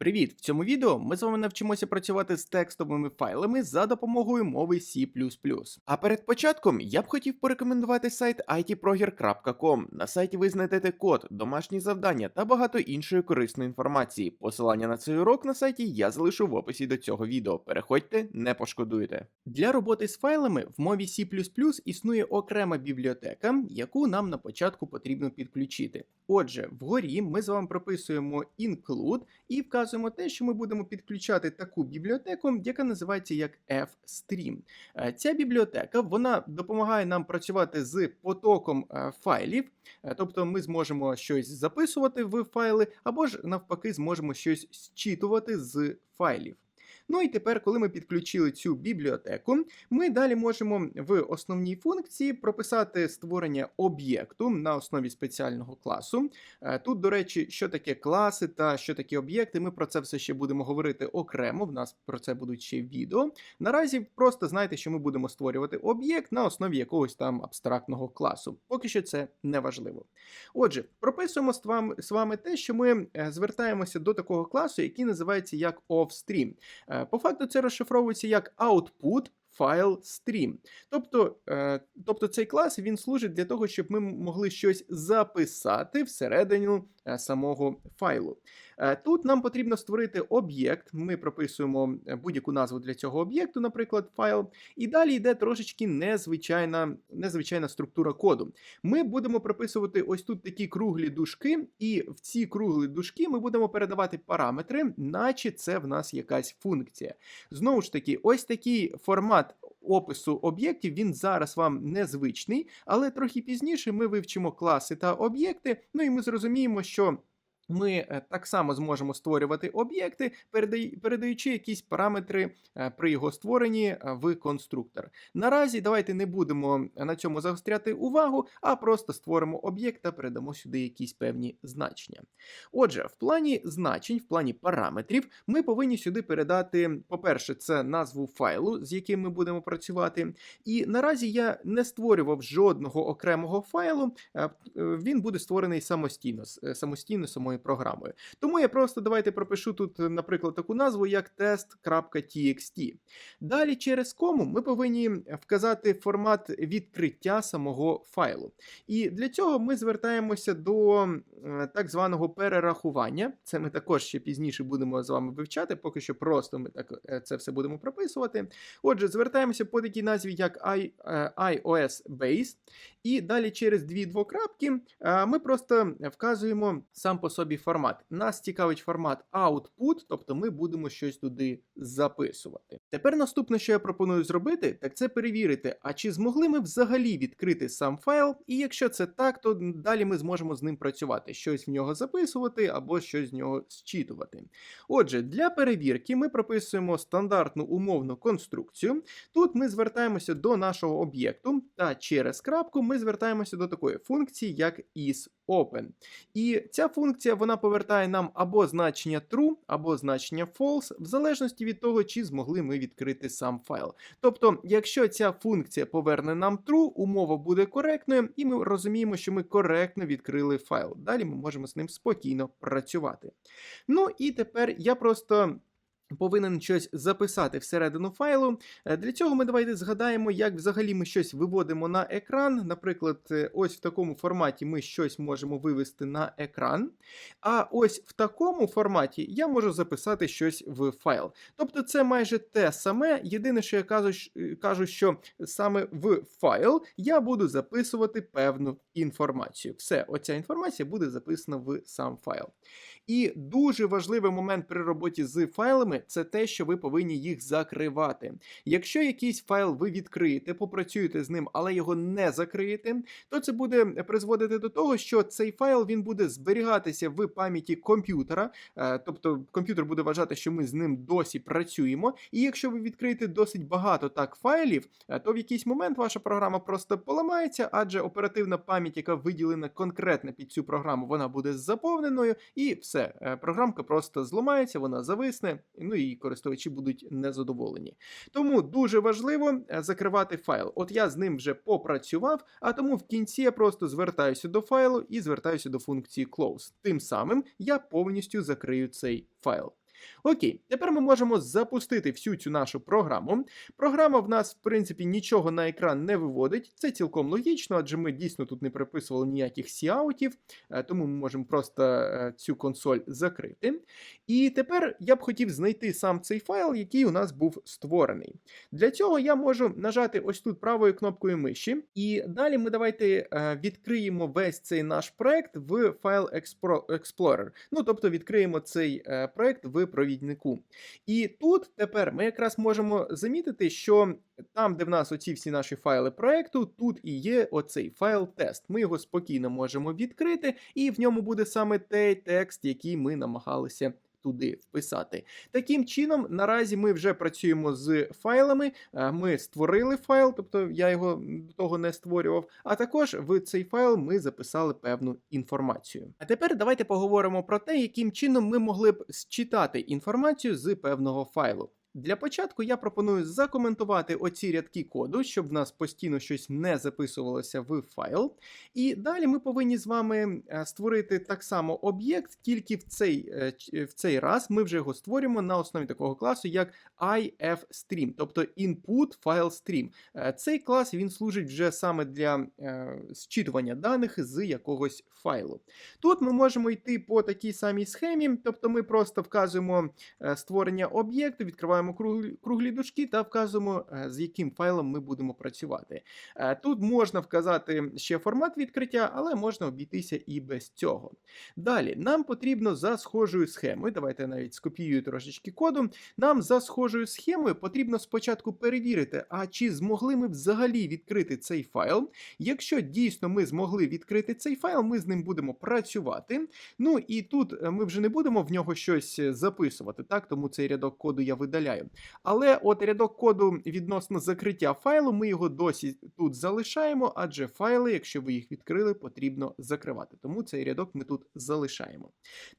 Привіт! В цьому відео ми з вами навчимося працювати з текстовими файлами за допомогою мови C. А перед початком я б хотів порекомендувати сайт itproger.com. На сайті ви знайдете код, домашні завдання та багато іншої корисної інформації. Посилання на цей урок на сайті я залишу в описі до цього відео. Переходьте, не пошкодуєте. Для роботи з файлами в мові C існує окрема бібліотека, яку нам на початку потрібно підключити. Отже, вгорі ми з вами прописуємо include і вказуємо те, що ми будемо підключати таку бібліотеку, яка називається як fstream. Е, Ця бібліотека вона допомагає нам працювати з потоком е, файлів, Е, тобто ми зможемо щось записувати в файли, або ж навпаки, зможемо щось зчитувати з файлів. Ну і тепер, коли ми підключили цю бібліотеку, ми далі можемо в основній функції прописати створення об'єкту на основі спеціального класу. Е, Тут, до речі, що таке класи та що таке об'єкти, ми про це все ще будемо говорити окремо. В нас про це будуть ще відео. Наразі просто знайте, що ми будемо створювати об'єкт на основі якогось там абстрактного класу. Поки що це не важливо. Отже, прописуємо з вами, з вами те, що ми е, звертаємося до такого класу, який називається як offstream. Е, по факту це розшифровується як output файл stream. Тобто, е, тобто цей клас він служить для того, щоб ми могли щось записати всередину самого файлу. Е, тут нам потрібно створити об'єкт. Ми прописуємо будь-яку назву для цього об'єкту, наприклад, файл. І далі йде трошечки незвичайна, незвичайна структура коду. Ми будемо прописувати ось тут такі круглі дужки, і в ці круглі дужки ми будемо передавати параметри, наче це в нас якась функція. Знову ж таки, ось такий формат опису об'єктів він зараз вам незвичний, але трохи пізніше ми вивчимо класи та об'єкти. Ну і ми зрозуміємо, що. Ми е, так само зможемо створювати об'єкти, передаючи якісь параметри е, при його створенні е, в конструктор. Наразі давайте не будемо на цьому загостряти увагу, а просто створимо об'єкт та передамо сюди якісь певні значення. Отже, в плані значень, в плані параметрів, ми повинні сюди передати, по-перше, це назву файлу, з яким ми будемо працювати. І наразі я не створював жодного окремого файлу, він буде створений самостійно, самостійно самою даною програмою. Тому я просто давайте пропишу тут, наприклад, таку назву, як test.txt. Далі через кому ми повинні вказати формат відкриття самого файлу. І для цього ми звертаємося до е, так званого перерахування. Це ми також ще пізніше будемо з вами вивчати, поки що просто ми так е, це все будемо прописувати. Отже, звертаємося по такій назві, як е, iOS Base. І далі через дві двокрапки ми просто вказуємо сам по собі формат. Нас цікавить формат output, тобто ми будемо щось туди записувати. Тепер наступне, що я пропоную зробити, так це перевірити, а чи змогли ми взагалі відкрити сам файл, і якщо це так, то далі ми зможемо з ним працювати, щось в нього записувати або щось з нього зчитувати. Отже, для перевірки ми прописуємо стандартну умовну конструкцію. Тут ми звертаємося до нашого об'єкту, та через крапку ми звертаємося до такої функції, як isOpen. І ця функція вона повертає нам або значення true, або значення false, в залежності від того, чи змогли ми відкрити сам файл. Тобто, якщо ця функція поверне нам true, умова буде коректною, і ми розуміємо, що ми коректно відкрили файл. Далі ми можемо з ним спокійно працювати. Ну і тепер я просто Повинен щось записати всередину файлу. Е, для цього ми давайте згадаємо, як взагалі ми щось виводимо на екран. Наприклад, е, ось в такому форматі ми щось можемо вивести на екран. А ось в такому форматі я можу записати щось в файл. Тобто це майже те саме. Єдине, що я е, кажу, що саме в файл я буду записувати певну інформацію. Все, оця інформація буде записана в сам файл. І дуже важливий момент при роботі з файлами це те, що ви повинні їх закривати. Якщо якийсь файл ви відкриєте, попрацюєте з ним, але його не закриєте, то це буде призводити до того, що цей файл він буде зберігатися в пам'яті комп'ютера, е, тобто комп'ютер буде вважати, що ми з ним досі працюємо. І якщо ви відкриєте досить багато так файлів, е, то в якийсь момент ваша програма просто поламається, адже оперативна пам'ять, яка виділена конкретно під цю програму, вона буде заповненою, і все, е, програмка просто зламається, вона зависне. Ну і користувачі будуть незадоволені. Тому дуже важливо е, закривати файл. От я з ним вже попрацював, а тому в кінці я просто звертаюся до файлу і звертаюся до функції close. Тим самим я повністю закрию цей файл. Окей, тепер ми можемо запустити всю цю нашу програму. Програма в нас, в принципі, нічого на екран не виводить. Це цілком логічно, адже ми дійсно тут не приписували ніяких сіаутів, е, тому ми можемо просто е, цю консоль закрити. І тепер я б хотів знайти сам цей файл, який у нас був створений. Для цього я можу нажати ось тут правою кнопкою миші, і далі ми давайте е, відкриємо весь цей наш проект в файл Explorer. Ну, тобто відкриємо цей проект в провіднику. І тут тепер ми якраз можемо замітити, що там, де в нас оці всі наші файли проекту, тут і є оцей файл тест. Ми його спокійно можемо відкрити, і в ньому буде саме той текст, який ми намагалися. Туди вписати. Таким чином, наразі ми вже працюємо з файлами. е, Ми створили файл, тобто я його до того не створював. А також в цей файл ми записали певну інформацію. А тепер давайте поговоримо про те, яким чином ми могли б считати інформацію з певного файлу. Для початку я пропоную закоментувати оці рядки коду, щоб в нас постійно щось не записувалося в файл. І далі ми повинні з вами е, створити так само об'єкт, тільки в цей, е, в цей раз ми вже його створюємо на основі такого класу, як ifstream, тобто Input File Stream. Е, Цей клас він служить вже саме для е, зчитування даних з якогось файлу. Тут ми можемо йти по такій самій схемі, тобто ми просто вказуємо е, створення об'єкту, відкриваємо круглі, круглі дужки та вказуємо, е, з яким файлом ми будемо працювати. Е, Тут можна вказати ще формат відкриття, але можна обійтися і без цього. Далі, нам потрібно за схожою схемою. Давайте навіть скопіюю трошечки коду. Нам за схожою схемою потрібно спочатку перевірити, а чи змогли ми взагалі відкрити цей файл. Якщо дійсно ми змогли відкрити цей файл, ми з ним будемо працювати. Ну і тут е, ми вже не будемо в нього щось записувати, так тому цей рядок коду я видаляю. Але от рядок коду відносно закриття файлу, ми його досі тут залишаємо, адже файли, якщо ви їх відкрили, потрібно закривати. Тому цей рядок ми тут залишаємо.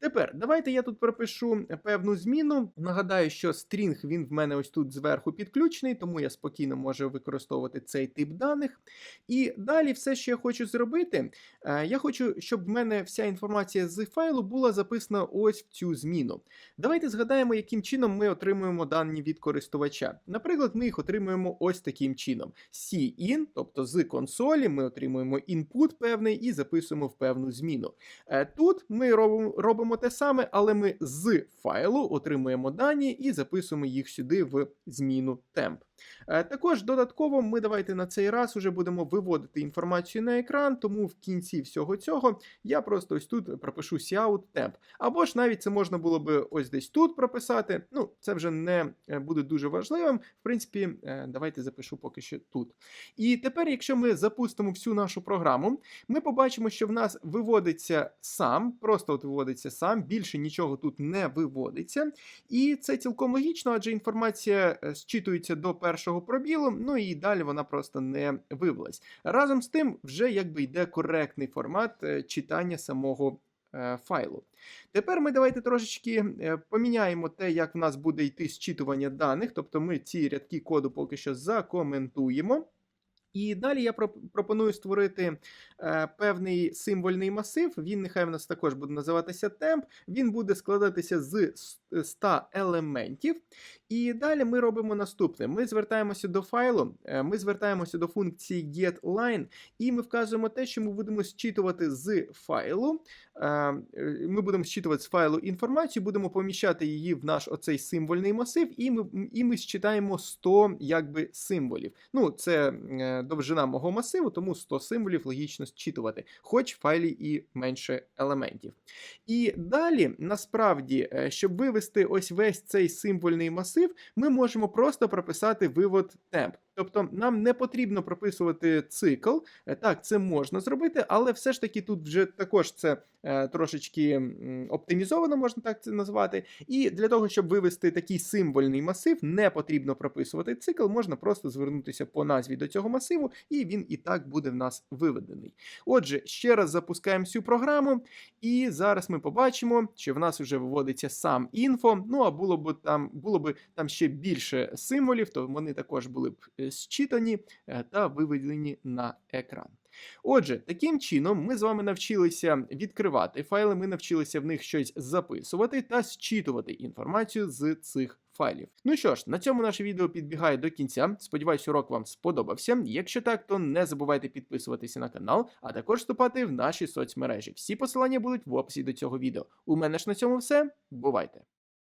Тепер давайте я тут пропишу певну зміну. Нагадаю, що стрінг він в мене ось тут зверху підключений, тому я спокійно можу використовувати цей тип даних. І далі все, що я хочу зробити, е, я хочу, щоб в мене вся інформація з файлу була записана ось в цю зміну. Давайте згадаємо, яким чином ми отримуємо дані від користувача. Наприклад, ми їх отримуємо ось таким чином: cin, тобто з консолі, ми отримуємо input певний і записуємо в певну зміну. Е, Тут ми робимо, робимо те саме, але ми з файлу отримуємо дані і записуємо їх сюди в зміну темп. Е, Також додатково ми давайте на цей раз уже будемо виводити інформацію на екран, тому в кінці всього цього я просто ось тут пропишу cout temp. Або ж навіть це можна було би ось десь тут прописати. Ну, це вже не е, буде дуже важливим. В принципі, е, давайте запишу поки що тут. І тепер, якщо ми запустимо всю нашу програму, ми побачимо, що в нас виводиться сам, просто от виводиться сам, більше нічого тут не виводиться. І це цілком логічно, адже інформація зчитується до першого пробілу, ну і далі вона просто не вивелась. Разом з тим, вже якби йде коректний формат е, читання самого е, файлу. Тепер ми давайте трошечки е, поміняємо те, як в нас буде йти зчитування даних, тобто ми ці рядки коду поки що закоментуємо. І далі я проп- пропоную створити е, певний символьний масив. Він нехай в нас також буде називатися темп. Він буде складатися з 100 елементів. І далі ми робимо наступне: ми звертаємося до файлу, е, ми звертаємося до функції getLine, і ми вказуємо те, що ми будемо зчитувати з файлу. Е, Ми будемо зчитувати з файлу інформацію, будемо поміщати її в наш оцей символьний масив, і ми, і ми зчитаємо 100 якби, символів. Ну, це довжина мого масиву, тому 100 символів логічно зчитувати, хоч в файлі і менше елементів. І далі, насправді, е, щоб вивести ось весь цей символьний масив, ми можемо просто прописати вивод темп. Тобто нам не потрібно прописувати цикл. Е, Так, це можна зробити, але все ж таки тут вже також це е, трошечки оптимізовано, можна так це назвати. І для того, щоб вивести такий символьний масив, не потрібно прописувати цикл, можна просто звернутися по назві до цього масиву, і він і так буде в нас виведений. Отже, ще раз запускаємо цю програму, і зараз ми побачимо, що в нас вже виводиться сам інфо. Ну а було б там було б там ще більше символів, то вони також були б е, зчитані е, та виведені на екран. Отже, таким чином ми з вами навчилися відкривати файли, ми навчилися в них щось записувати та зчитувати інформацію з цих файлів. Ну що ж, на цьому наше відео підбігає до кінця. Сподіваюсь, урок вам сподобався. Якщо так, то не забувайте підписуватися на канал, а також вступати в наші соцмережі. Всі посилання будуть в описі до цього відео. У мене ж на цьому все. Бувайте!